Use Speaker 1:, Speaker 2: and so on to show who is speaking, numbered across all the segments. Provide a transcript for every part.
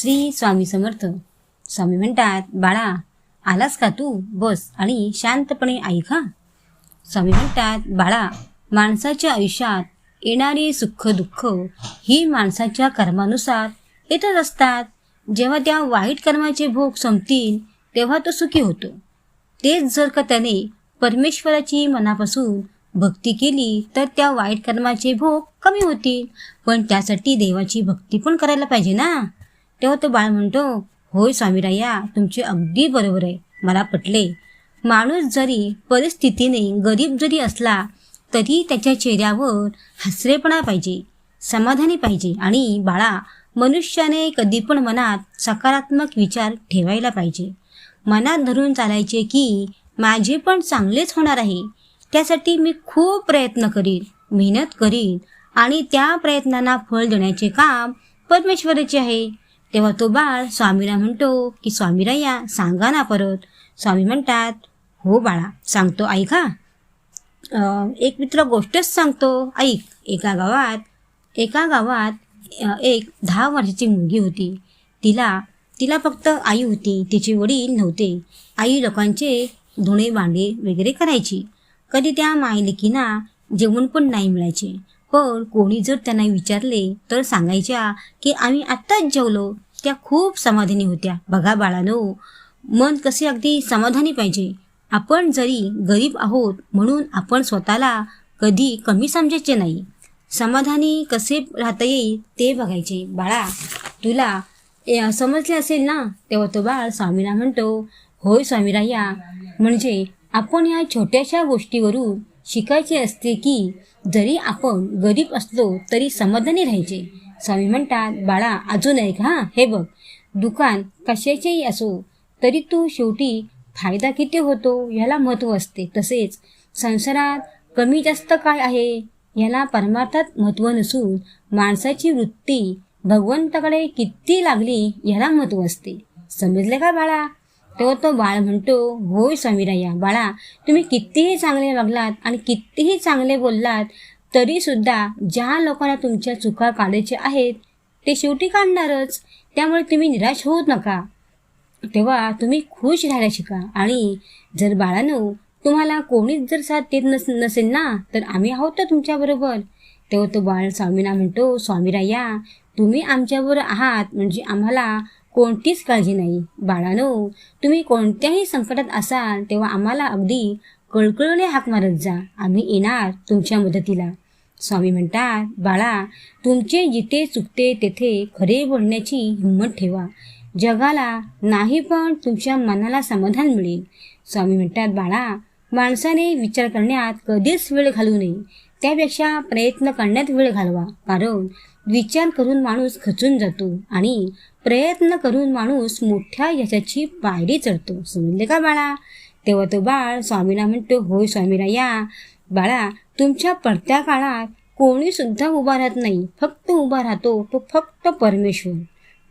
Speaker 1: श्री स्वामी समर्थ. स्वामी म्हणतात बाळा आलास का तू? बस आणि शांतपणे ऐक हा स्वामी म्हणतात बाळा माणसाच्या आयुष्यात येणारी सुख दुःख ही माणसाच्या कर्मानुसार येतच असतात. जेव्हा त्या वाईट कर्माचे भोग संपतील तेव्हा तो सुखी होतो. तेच जर का त्याने परमेश्वराची मनापासून भक्ती केली तर त्या वाईट कर्माचे भोग कमी होतील. पण त्यासाठी देवाची भक्ती पण करायला पाहिजे ना? तेव्हा तो बाळ म्हणतो होय स्वामीराया तुमचे अगदी बरोबर आहे. मला पटले. माणूस जरी परिस्थितीने गरीब जरी असला तरी त्याच्या चेहऱ्यावर हसरेपणा पाहिजे समाधानी पाहिजे आणि बाळा मनुष्याने कधी पण मनात सकारात्मक विचार ठेवायला पाहिजे. मनात धरून चालायचे की माझे पण चांगलेच होणार आहे. त्यासाठी मी खूप प्रयत्न करीन मेहनत करीन आणि त्या प्रयत्नांना फळ देण्याचे काम परमेश्वराचे आहे. तेव्हा तो बाळ स्वामीला म्हणतो की स्वामीराया सांगा ना परत. स्वामी म्हणतात हो बाळा सांगतो ऐका. एक मित्र गोष्टच सांगतो ऐक एका गावात एका गावात एक दहा वर्षाची मुलगी होती. तिला तिला फक्त आई होती तिचे वडील नव्हते. आई लोकांचे धुणे भांडे वगैरे करायची. कधी त्या मायलेकींना जेवण पण नाही मिळायचे. पण कोणी जर त्यांना विचारले तर सांगायच्या की आम्ही आत्ताच जेवलो. त्या खूप समाधानी होत्या. बघा बाळानो मन कसे अगदी समाधानी पाहिजे. आपण जरी गरीब आहोत म्हणून आपण स्वतःला कधी कमी समजायचे नाही. समाधानी कसे राहता येईल ते बघायचे. बाळा तुला समजले असेल ना? तेव्हा तो बाळ स्वामीला म्हणतो होय स्वामीराया म्हणजे आपण या छोट्याशा गोष्टीवरून शिकायचे असते की जरी आपण गरीब असलो तरी समाधानी राहायचे. स्वामी म्हणतात बाळा अजून एक हा हे बघ. दुकान कशाचेही असो तरी तू शेवटी फायदा किती होतो याला महत्त्व असते. तसेच संसारात कमी जास्त काय आहे याला परमार्थात महत्त्व नसून माणसाची वृत्ती भगवंताकडे किती लागली याला महत्त्व असते. समजले का बाळा? तेव्हा तो बाळ म्हणतो होय स्वामीराया बाळा तुम्ही कितीही चांगले वागलात आणि कितीही चांगले बोललात तरी सुद्धा ज्या लोकांना तुमच्या चुका काढायच्या आहेत ते शेवटी काढणारच. त्यामुळे तुम्ही निराश होऊ नका. तेव्हा तुम्ही खुश राहायला शिका. आणि जर बाळानो तुम्हाला कोणीच जर साथ देत नस नसेल ना तर आम्ही आहोत तर तुमच्याबरोबर तेव्हा तो बाळ स्वामीना म्हणतो स्वामीराया तुम्ही आमच्याबरोबर आहात म्हणजे आम्हाला कोणतीच काळजी नाही. बाळानो तुम्ही कोणत्याही संकटात असाल तेव्हा आम्हाला अगदी कळकळूने हाक मारत जा. आम्ही येणार तुमच्या मदतीला. स्वामी म्हणतात बाळा तुमचे जिथे चुकते तेथे खरे बोलण्याची हिंमत ठेवा. जगाला नाही पण तुमच्या मनाला समाधान मिळेल. स्वामी म्हणतात बाळा माणसाने विचार करण्यात कधीच वेळ घालू नये. त्यापेक्षा प्रयत्न करण्यात वेळ घालवा. कारण विचार करून माणूस खचून जातो आणि प्रयत्न करून माणूस मोठ्या यशाची पायरी चढतो. समजले का बाळा? तेव्हा तो बाळ स्वामीला म्हणतो होय स्वामीराया बाळा तुमच्या पडत्या काळात कोणी सुद्धा उभा राहत नाही. फक्त उभा राहतो तो फक्त परमेश्वर.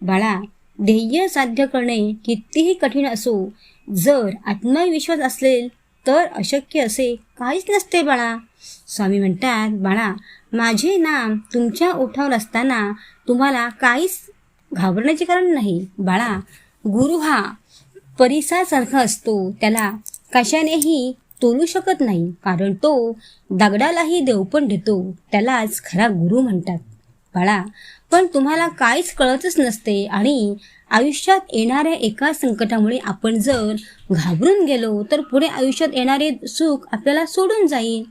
Speaker 1: बाळा ध्येय साध्य करणे कितीही कठीण असो जर आत्मविश्वास असेल तर अशक्य असे काहीच नसते बाळा. स्वामी म्हणतात बाळा माझे नाम तुमच्या ओठावर असताना तुम्हाला काहीच घाबरण्याचे कारण नाही. बाळा गुरु हा परिसासारखा असतो. त्याला कशानेही तोलू शकत नाही. कारण तो दगडालाही देवपण देतो. त्यालाच खरा गुरु म्हणतात. बाळा पण तुम्हाला काहीच कळतच नसते आणि आयुष्यात येणाऱ्या एका संकटामुळे आपण जर घाबरून गेलो तर पुढे आयुष्यात येणारे सुख आपल्याला सोडून जाईल.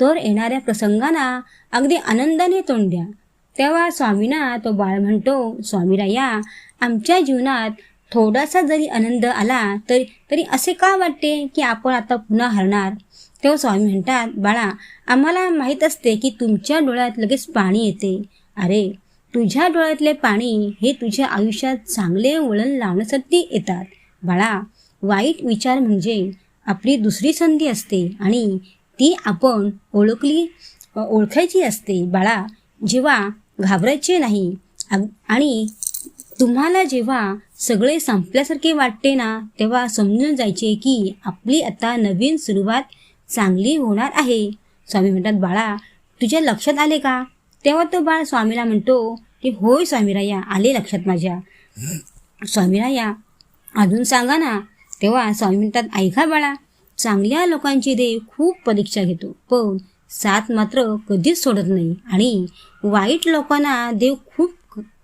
Speaker 1: तर येणाऱ्या प्रसंगांना अगदी आनंदाने तोंड द्या. तेव्हा स्वामीना तो बाळ म्हणतो स्वामीराया आमच्या जीवनात थोडासा जरी आनंद आला तरी तरी असे का वाटते की आपण आता पुन्हा हरणार? तेव्हा स्वामी म्हणतात बाळा आम्हाला माहीत असते की तुमच्या डोळ्यात लगेच पाणी येते. अरे तुझ्या डोळ्यातले पाणी हे तुझ्या आयुष्यात चांगले वळण लावण्यासाठी येतात. बाळा वाईट विचार म्हणजे आपली दुसरी संधी असते आणि ती आपण ओळखली ओळखायची असते. बाळा जेव्हा घाबरायचे नाही आणि तुम्हाला जेव्हा सगळे संपल्यासारखे वाटते ना तेव्हा समजून जायचे की आपली आता नवीन सुरुवात चांगली होणार आहे. स्वामी म्हणतात बाळा तुझ्या लक्षात आले का? तेव्हा तो बाळ स्वामीला म्हणतो की होय स्वामीराया आले लक्षात माझ्या. स्वामीराया अजून सांगा ना. तेव्हा स्वामी म्हणतात ऐका बाळा चांगल्या लोकांची देव खूप परीक्षा घेतो पण साथ मात्र कधीच सोडत नाही आणि वाईट लोकांना देव खूप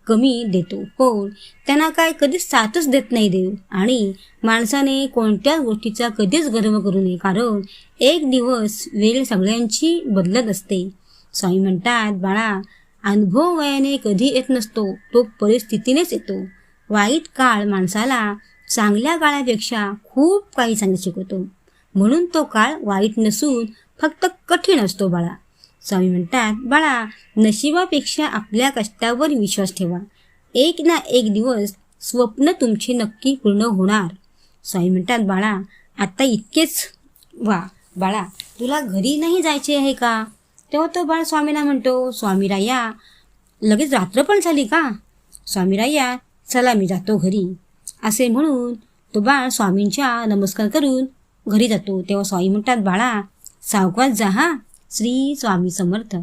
Speaker 1: कमी देतो. पण त्यांना काय कधीच साथच देत नाही देव. आणि माणसाने कोणत्याच गोष्टीचा कधीच गर्व करू नये. कारण एक दिवस वेळ सगळ्यांची बदलत असते. स्वामी म्हणतात बाळा अनुभव वयाने कधी येत नसतो. तो परिस्थितीनेच येतो. वाईट काळ माणसाला चांगल्या काळापेक्षा खूप काही सांगू शिकवतो म्हणून तो काळ वाईट नसून फक्त कठीण असतो बाळा. स्वामी म्हणतात बाळा नशिबापेक्षा आपल्या कष्टावर विश्वास ठेवा. एक ना एक दिवस स्वप्न तुमची नक्की पूर्ण होणार. स्वामी म्हणतात बाळा आता इतकेच वा बाळा तुला घरी नाही जायचे आहे का? तेव्हा तो बाळ स्वामीला म्हणतो स्वामीराया लगेच रात्र पण झाली का? स्वामीराया चला मी जातो घरी. असे म्हणून तो बाळ स्वामींच्या नमस्कार करून घरी जातो. तेव्हा स्वामी म्हणतात बाळा सावकाश जा हा. श्री स्वामी समर्थ.